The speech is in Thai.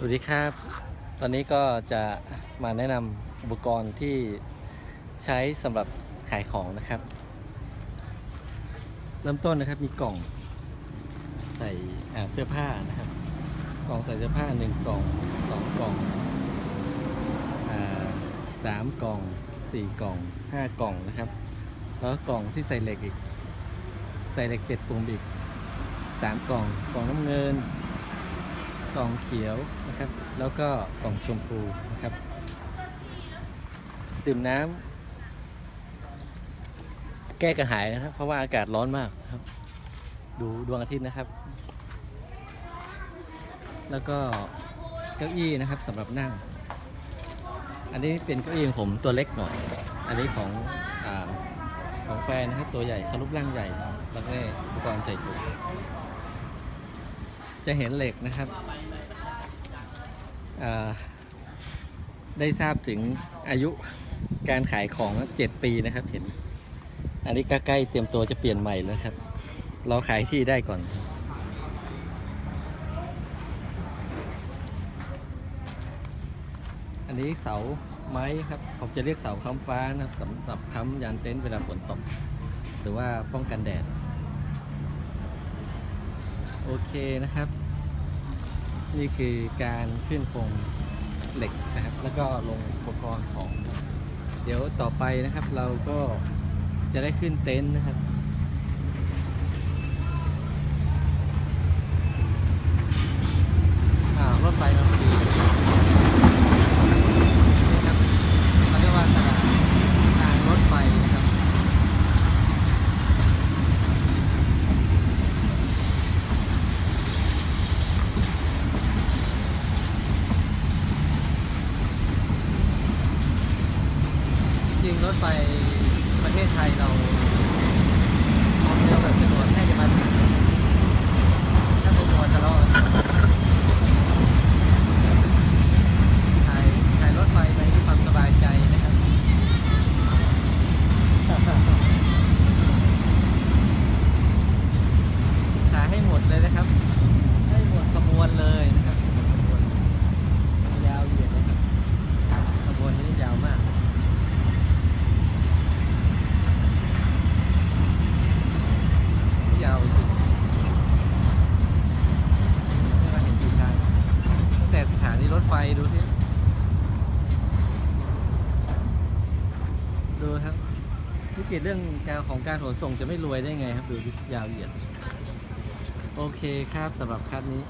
สวัสดีครับ ตอนนี้ก็จะมาแนะนำอุปกรณ์ที่ใช้สำหรับขายของนะครับ เริ่มต้นนะครับมีกล่องใส่เสื้อผ้านะครับ กล่องใส่เสื้อผ้าหนึ่งกล่องสองกล่องสามกล่องสี่กล่องห้ากล่องนะครับ แล้วก็กล่องที่ใส่เหล็กอีก ใส่เหล็กเจ็ดปุ่มอีกสามกล่อง กล่องน้ำเงิน กล่องเขียวนะครับ แล้วก็กล่องชมพูนะครับ ดื่มน้ำแก้กระหายนะครับ เพราะว่าอากาศร้อนมากครับ ดูดวงอาทิตย์นะครับ แล้วก็เก้าอี้นะครับสำหรับนั่ง อันนี้เป็นเก้าอี้ของผมตัวเล็กหน่อย อันนี้ของอของแฟนนะครับตัวใหญ่คารุปร่างใหญ่แล้วก็อุปกรณ์ใส่ถุง จะเห็นเหล็กนะครับได้ทราบถึงอายุการขายของเจ็ดปีนะครับเห็น อันนี้ก็ใกล้เตรียมตัวจะเปลี่ยนใหม่แล้วครับ เราขายที่ได้ก่อนอันนี้เสาไม้ครับผมจะเรียกเสาค้ำฟ้านะครับสำหรับค้ำยานเต็นท์เวลาฝนตก หรือว่าป้องกันแดด โอเคนะครับ นี่คือการขึ้นโครงเหล็กนะครับ แล้วก็ลงอุปกรณ์ของ เดี๋ยวต่อไปนะครับเราก็จะได้ขึ้นเต็นท์นะครับ อ่ารถไฟมาพอดีนี่ครับเขาเรียกว่าตลาดทางรถไฟนะครับ จ ริงรถไฟประเทศไทยเราความเร็วแบบจำนวนแค่จะมาถึงถ้าผมมัวจะรอดถ่ายถ่ายรถไฟไปด้วยความสบายใจนะครับ ถ่ายให้หมดเลยนะครับ ให้หมดขบวนเลยนะครับหมดขบวนยาวเหยียดเลยครับขบวนนี้ยาวมาก ยาวจริงไม่มาเห็นจุดทางตั้งแต่สถานีรถ ไฟดูสิดูครับธุรกิจเรื่องการของการขนส่งจะไม่รวยได้ไงครับ ดูยาวเหยียด โอเคครับสำหรับคัดนี้